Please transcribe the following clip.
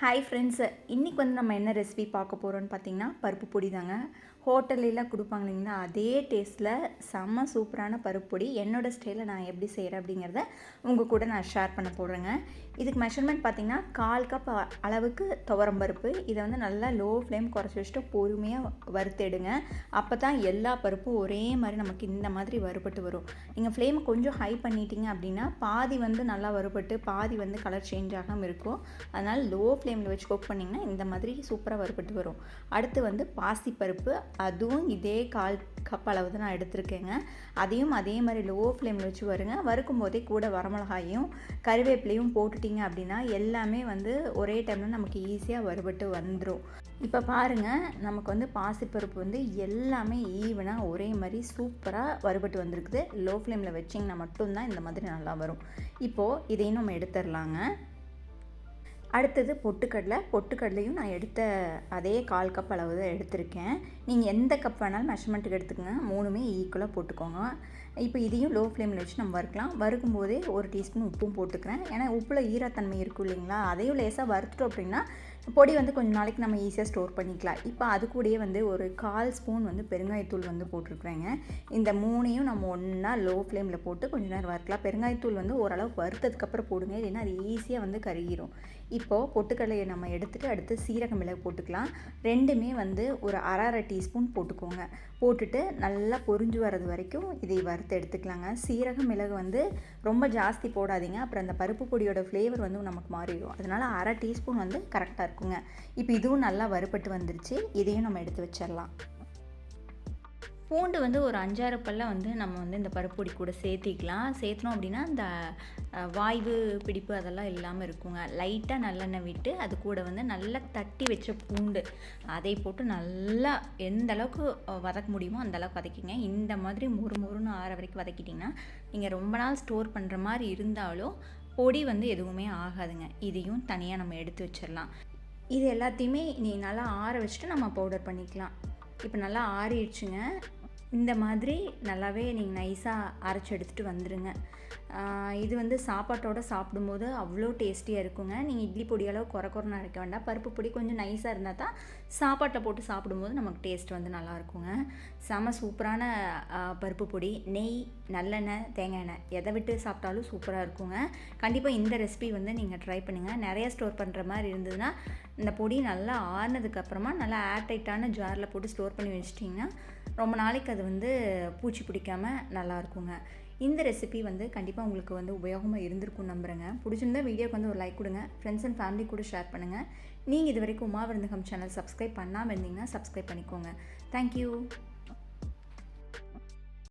Hi friends இன்றைக்கி வந்து நம்ம என்ன ரெசிபி பார்க்க போகிறோன்னு பார்த்தீங்கன்னா பருப்பு பொடி தாங்க. ஹோட்டல்லாம் கொடுப்பாங்க இல்லைங்களா? அதே டேஸ்ட்டில் செம்ம சூப்பரான பருப்பொடி. என்னோடய ஸ்டைலில் நான் எப்படி செய்கிறேன் அப்படிங்கிறத உங்கள் கூட நான் ஷேர் பண்ண போடுறேங்க இதுக்கு மெஷர்மெண்ட் பார்த்திங்கன்னா கால் கப் அளவுக்கு துவரம் பருப்பு. இதை வந்து நல்லா லோ ஃப்ளேம் குறைச்சி வச்சுட்டு பொறுமையாக வறுத்தெடுங்க. அப்போ தான் எல்லா பருப்பும் ஒரே மாதிரி நமக்கு இந்த மாதிரி வறுபட்டு வரும். நீங்கள் ஃப்ளேமை கொஞ்சம் ஹை பண்ணிட்டீங்க அப்படின்னா பாதி வந்து நல்லா வறுபட்டு பாதி வந்து கலர் சேஞ்ச் ஆகாமல் இருக்கும். அதனால் லோ ஃப்ளேமில் வச்சு குக் பண்ணிங்கன்னா இந்த மாதிரி சூப்பராக வறுபட்டு வரும். அடுத்து வந்து பாசிப்பருப்பு. அதுவும் இதே கால் கப் அளவு தான் நான் எடுத்திருக்கேங்க. அதையும் அதே மாதிரி லோ ஃப்ளேமில் வச்சு வருங்க வறுக்கும் போதே கூட வரமிளகாயும் கருவேப்பிலையும் போட்டுட்டிங்க அப்படின்னா எல்லாமே வந்து ஒரே டைமில் நமக்கு ஈஸியாக வறுபட்டு வந்துடும் இப்போ பாருங்கள் நமக்கு வந்து பாசிப்பருப்பு வந்து எல்லாமே ஈவனாக ஒரே மாதிரி சூப்பராக வறுபட்டு வந்திருக்குது. லோ ஃப்ளேமில் வச்சிங்கன்னா மட்டும்தான் இந்த மாதிரி நல்லா வரும். இப்போது இதையும் நம்ம எடுத்துடலாங்க அடுத்தது பொட்டுக்கடலை. பொட்டுக்கடலையும் நான் எடுத்த அதே கால் கப் அளவு தான் எடுத்திருக்கேன். நீங்கள் எந்த கப் வேணாலும் மெஷர்மெண்ட்டுக்கு எடுத்துக்கங்க. மூணுமே ஈக்குவலாக போட்டுக்கோங்க. இப்போ இதையும் லோ ஃப்ளேமில் வச்சு நம்ம வறுக்கலாம். வறுக்கும் போதே ஒரு டீஸ்பூன் உப்பும் போட்டுக்கிறேன். ஏன்னா உப்பில் ஈரத்தன்மை இருக்கும் இல்லைங்களா? அதையும் லேசாக வறுத்துட்டோம் அப்படின்னா பொடி வந்து கொஞ்சம் நாளைக்கு நம்ம ஈஸியாக ஸ்டோர் பண்ணிக்கலாம். இப்போ அது கூடயே வந்து ஒரு கால் ஸ்பூன் வந்து பெருங்காயத்தூள் வந்து போட்டிருக்குறேங்க. இந்த மூணையும் நம்ம ஒன்றா லோ ஃப்ளேமில் போட்டு கொஞ்ச நேரம் வறுக்கலாம். பெருங்காயத்தூள் வந்து ஓரளவு வறுத்ததுக்கப்புறம் போடுங்க. இல்லைன்னா அது ஈஸியாக வந்து கருகிரும். இப்போது பொட்டுக்கடலையை நம்ம எடுத்துகிட்டு அடுத்து சீரக மிளகு போட்டுக்கலாம். ரெண்டுமே வந்து ஒரு அரை அரை டீஸ்பூன் போட்டுக்கோங்க. போட்டுட்டு நல்லா பொரிஞ்சு வர்றது வரைக்கும் இதை வறுத்து எடுத்துக்கலாங்க. சீரக மிளகு வந்து ரொம்ப ஜாஸ்தி போடாதீங்க. அப்புறம் அந்த பருப்பு பொடியோட ஃப்ளேவர் வந்து நமக்கு மாறிடும். அதனால் அரை டீஸ்பூன் வந்து கரெக்டாக இருக்குங்க. இப்போ இதுவும் நல்லா வறுபட்டு வந்துருச்சு. இதையும் நம்ம எடுத்து வச்சிடலாம். பூண்டு வந்து ஒரு அஞ்சாறு பல்ல வந்து நம்ம வந்து இந்த பருப்பொடி கூட சேர்த்திக்கலாம். சேர்த்தனோம் அப்படின்னா இந்த வாய்வு பிடிப்பு அதெல்லாம் இல்லாமல் இருக்குங்க. லைட்டாக நல்லெண்ணெய் விட்டு அது கூட வந்து நல்லா தட்டி வச்ச பூண்டு. அதை போட்டு நல்லா எந்த அளவுக்கு வதக்க முடியுமோ அந்த அளவுக்கு வதக்கிங்க. இந்த மாதிரி மொறு மொறுன்னு ஆற வரைக்கும் வதக்கிட்டிங்கன்னா நீங்கள் ரொம்ப நாள் ஸ்டோர் பண்ணுற மாதிரி இருந்தாலும் பொடி வந்து எதுவுமே ஆகாதுங்க. இதையும் தனியாக நம்ம எடுத்து வச்சிடலாம். இது எல்லாத்தையுமே நீ நல்லா ஆற வச்சுட்டு நம்ம பவுடர் பண்ணிக்கலாம். இப்போ நல்லா ஆறிடுச்சுங்க. இந்த மாதிரி நல்லாவே நீங்கள் நைஸாக அரைச்சி எடுத்துகிட்டு வந்துடுங்க இது வந்து சாப்பாட்டோட சாப்பிடும்போது அவ்வளோ டேஸ்டியாக இருக்குங்க. நீங்கள் இட்லி பொடி அளவு குறை குறைன்னு அரைக்க வேண்டாம். பருப்பு பொடி கொஞ்சம் நைஸாக இருந்தால் தான் சாப்பாட்டை போட்டு சாப்பிடும்போது நமக்கு டேஸ்ட் வந்து நல்லா இருக்குங்க. செம சூப்பரான பருப்பு பொடி நெய் நல்லெண்ணெய் தேங்காய் எண்ணெய். எதை விட்டு சாப்பிட்டாலும் சூப்பராக இருக்குங்க. கண்டிப்பாக இந்த ரெசிபி வந்து நீங்கள் ட்ரை பண்ணுங்கள் நிறைய ஸ்டோர் பண்ணுற மாதிரி இருந்ததுன்னா இந்த பொடி நல்லா ஆறுனதுக்கு அப்புறமா நல்லா ஏர்டைட்டான ஜாரில் போட்டு ஸ்டோர் பண்ணி வச்சிட்டிங்கன்னா ரொம்ப நாளைக்கு அது வந்து பூச்சி பிடிக்காமல் நல்லா இருக்குங்க. இந்த ரெசிபி வந்து கண்டிப்பாக உங்களுக்கு வந்து உபயோகமாக இருந்திருக்கும் நம்புகிறேங்க பிடிச்சிருந்தா வீடியோக்கு வந்து ஒரு லைக் கொடுங்க. ஃப்ரெண்ட்ஸ் அண்ட் ஃபேமிலி கூட ஷேர் பண்ணுங்கள் நீங்கள் இது வரைக்கும் உமா விருந்தகம் சேனல் சப்ஸ்கிரைப் பண்ணாமல் இருந்தீங்கன்னா சப்ஸ்கிரைப் பண்ணிக்கோங்க. தேங்க்யூ